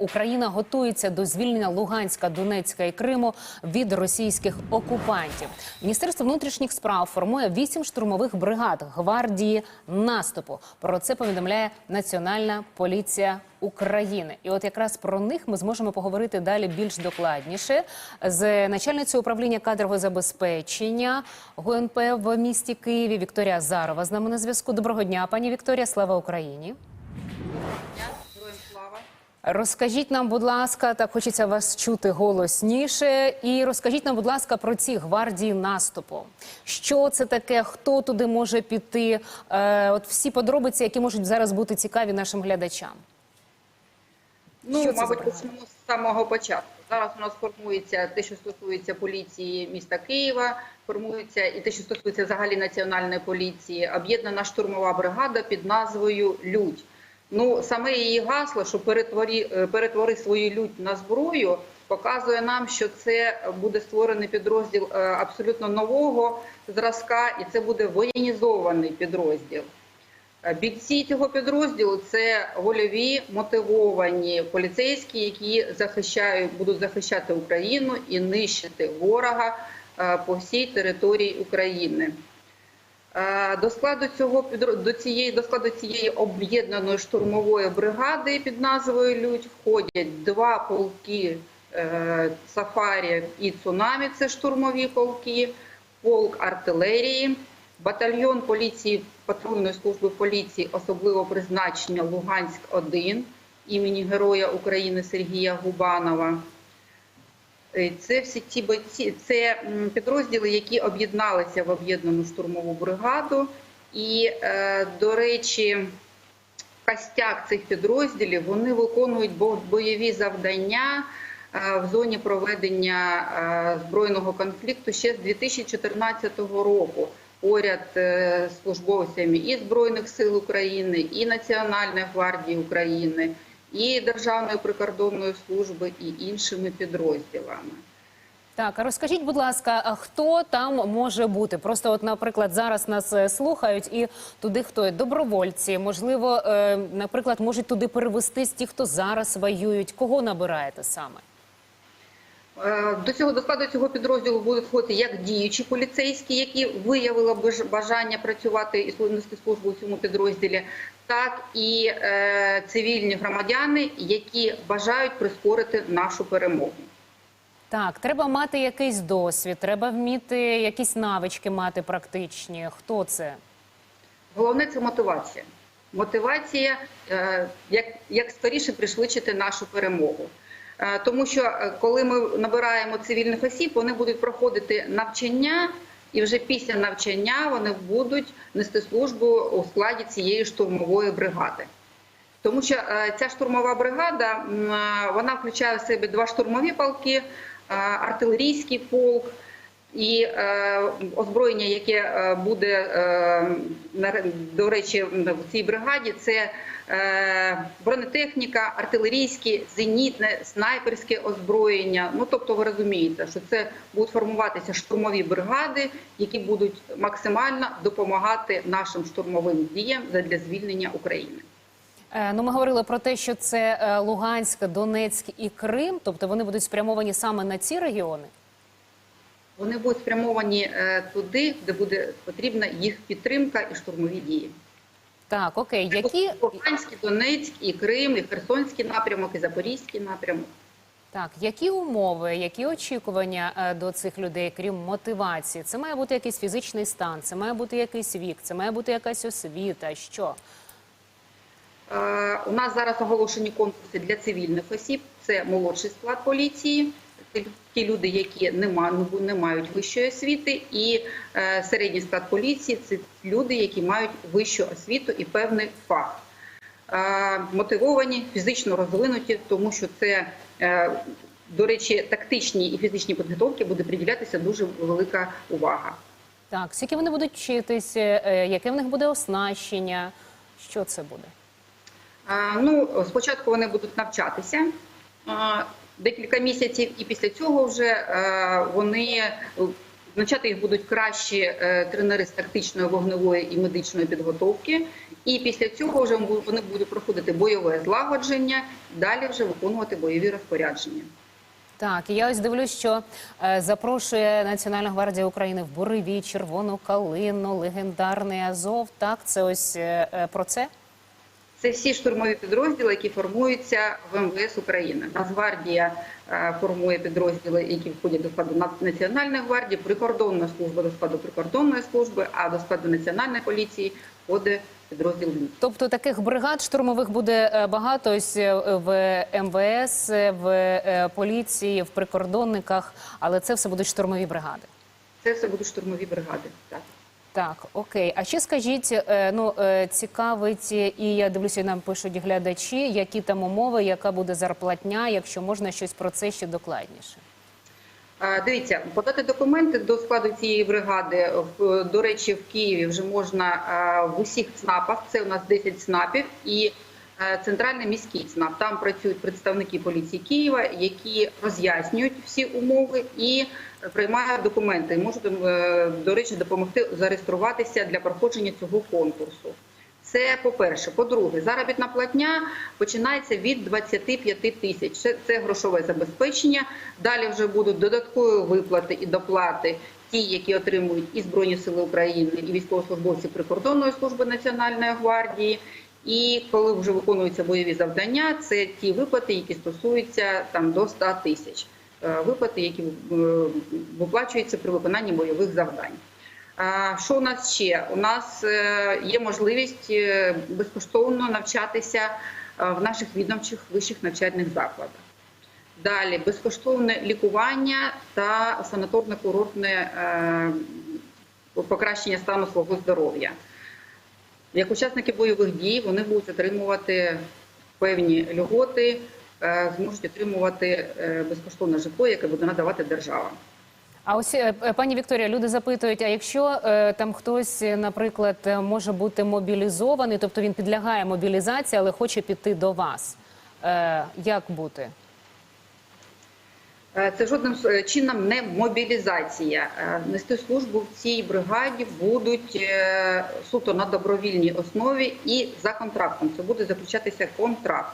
Україна готується до звільнення Луганська, Донецька і Криму від російських окупантів. Міністерство внутрішніх справ формує вісім штурмових бригад гвардії наступу. Про це повідомляє Національна поліція України. І от якраз про них ми зможемо поговорити далі більш докладніше з начальницею управління кадрового забезпечення ГУНП в місті Києві Вікторія Азарова з нами на зв'язку. Доброго дня, пані Вікторія. Слава Україні. Розкажіть нам, будь ласка, так хочеться вас чути голосніше. І розкажіть нам, будь ласка, про ці гвардії наступу. Що це таке? Хто туди може піти? Е, от всі подробиці, які можуть зараз бути цікаві нашим глядачам. Ну, Що мабуть, почнемо з самого початку. Зараз у нас формується те, що стосується поліції міста Києва, формується і те, що стосується взагалі національної поліції, об'єднана штурмова бригада під назвою Людь. Ну, саме її гасло, що перетворі, е, перетвори свою лють на зброю, показує нам, що це буде створений підрозділ е, абсолютно нового зразка, і це буде воєнізований підрозділ. Е, Бійці цього підрозділу це вольові мотивовані поліцейські, які захищають, будуть захищати Україну і нищити ворога по всій території України. Е, До складу цього до цієї до складу цієї об'єднаної штурмової бригади під назвою Людь входять два полки е, Сафарі і Цунамі. Це штурмові полки, полк артилерії, батальйон поліції патрульної служби поліції особливого призначення Луганськ 1 імені Героя України Сергія Губанова. Е, Це всі ті бойці, це підрозділи, які об'єдналися в об'єднану штурмову бригаду. І, е, до речі, костяк цих підрозділів вони виконують бо- бойові завдання е, в зоні проведення збройного конфлікту ще з 2014 року. Поряд з службовцями і Збройних сил України, і Національної гвардії України, і Державної прикордонної служби, і іншими підрозділами. Так, а розкажіть, будь ласка, хто там може бути? Просто, от, наприклад, зараз нас е, слухають, і туди хто є? добровольці, можливо, е, наприклад, можуть туди перевестись ті, хто зараз воюють. Кого набираєте саме? Е, До цього до складу цього підрозділу будуть входити як діючі поліцейські, які виявили бажання працювати і слу- нести службу у цьому підрозділі, так і е, цивільні громадяни, які бажають прискорити нашу перемогу. Так, треба мати якийсь досвід, треба вміти якісь навички мати практичні. Хто це? Головне це мотивація. Мотивація е, як, як скоріше пришвидшити нашу перемогу. Е, Тому що е, коли ми набираємо цивільних осіб, вони будуть проходити навчання, і вже після навчання вони будуть нести службу у складі цієї штурмової бригади. Тому що е, ця штурмова бригада вона включає в себе два штурмові полки, артилерійський полк і е, озброєння, яке е, буде е, до речі в цій бригаді, це е, бронетехніка, артилерійське, зенітне, снайперське озброєння. Ну тобто, ви розумієте, що це будуть формуватися штурмові бригади, які будуть максимально допомагати нашим штурмовим діям для звільнення України. Е, ну, ми говорили про те, що це е, Луганськ, Донецьк і Крим, тобто вони будуть спрямовані саме на ці регіони. Вони будуть спрямовані е, туди, де буде потрібна їх підтримка і штурмові дії. Так, окей, які Луганський, Донецький, і Крим, і Херсонський напрямок, і Запорізький напрямок. так, які умови, які очікування е, до цих людей, крім мотивації? Це має бути якийсь фізичний стан, це має бути якийсь вік, це має бути якась освіта. Що Е, У нас зараз оголошені конкурси для цивільних осіб. Це молодший склад поліції, ті люди, які не, ма- не мають вищої освіти, і е, середній склад поліції це люди, які мають вищу освіту і певний фах. Е, Мотивовані, фізично розвинуті, тому що це, е, до речі, тактичній і фізичній підготовці буде приділятися дуже велика увага. так, скільки вони будуть вчитись, яке в них буде оснащення? Що це буде? Ну, спочатку вони будуть навчатися декілька місяців, і після цього вже е, вони Навчати їх будуть кращі е, тренери з тактичної вогневої і медичної підготовки. І після цього вже вони будуть проходити бойове злагодження, далі вже виконувати бойові розпорядження. Так, і я ось дивлюсь, що е, запрошує Національна гвардія України в Буреві, Червону Калину, легендарний Азов. Так, це ось е, е, про це. Це всі штурмові підрозділи, які формуються в МВС України. Нацгвардія е, формує підрозділи, які входять до складу Національної гвардії, прикордонна служба до складу прикордонної служби, а до складу національної поліції входить підрозділ. Тобто таких бригад штурмових буде е, багато ось е, в МВС, в поліції, в прикордонниках, але це все будуть штурмові бригади. Це все будуть штурмові бригади. Так. Так, окей. А ще скажіть, е, ну е, цікавить, і я дивлюся, нам пишуть глядачі, які там умови, яка буде зарплатня, якщо можна щось про це ще докладніше. Дивіться, подати документи до складу цієї бригади. До речі, в Києві вже можна в усіх ЦНАПах. Це у нас 10 ЦНАПів і центральний міський ЦНАП. Там працюють представники поліції Києва, які роз'яснюють всі умови і приймають документи. Можуть, е, до речі, допомогти зареєструватися для проходження цього конкурсу. Це по-перше. По-друге, заробітна платня починається від 25 тисяч. Це грошове забезпечення. Далі вже будуть додаткові виплати і доплати, ті, які отримують і Збройні Сили України, і військовослужбовці прикордонної служби Національної гвардії. І коли вже виконуються бойові завдання, це ті виплати, які стосуються там до 100 тисяч. Е, Виплати, які е, виплачуються при виконанні бойових завдань. Що у нас ще? У нас е, є можливість безкоштовно навчатися в наших відомчих вищих навчальних закладах. Далі безкоштовне лікування та санаторно-курортне покращення стану свого здоров'я. Як учасники бойових дій вони будуть отримувати певні льготи, е, зможуть отримувати е, безкоштовне житло, яке буде надавати держава. А ось е, пані Вікторія, люди запитують: а якщо е, там хтось, наприклад, може бути мобілізований, тобто він підлягає мобілізації, але хоче піти до вас, е, як бути? Е, Це жодним е, чином не мобілізація. Е, Нести службу в цій бригаді будуть суто на добровільній основі і за контрактом. Це буде заключатися контракт.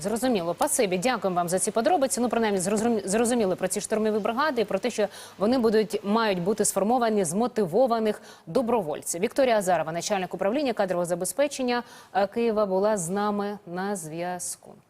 Зрозуміло, пасибі. Дякуємо вам за ці подробиці. Ну, принаймні, зрозумі- зрозуміли про ці штурмові бригади і про те, що вони будуть мають бути сформовані з мотивованих добровольців. Вікторія Азарова, начальник управління кадрового забезпечення Києва, була з нами на зв'язку.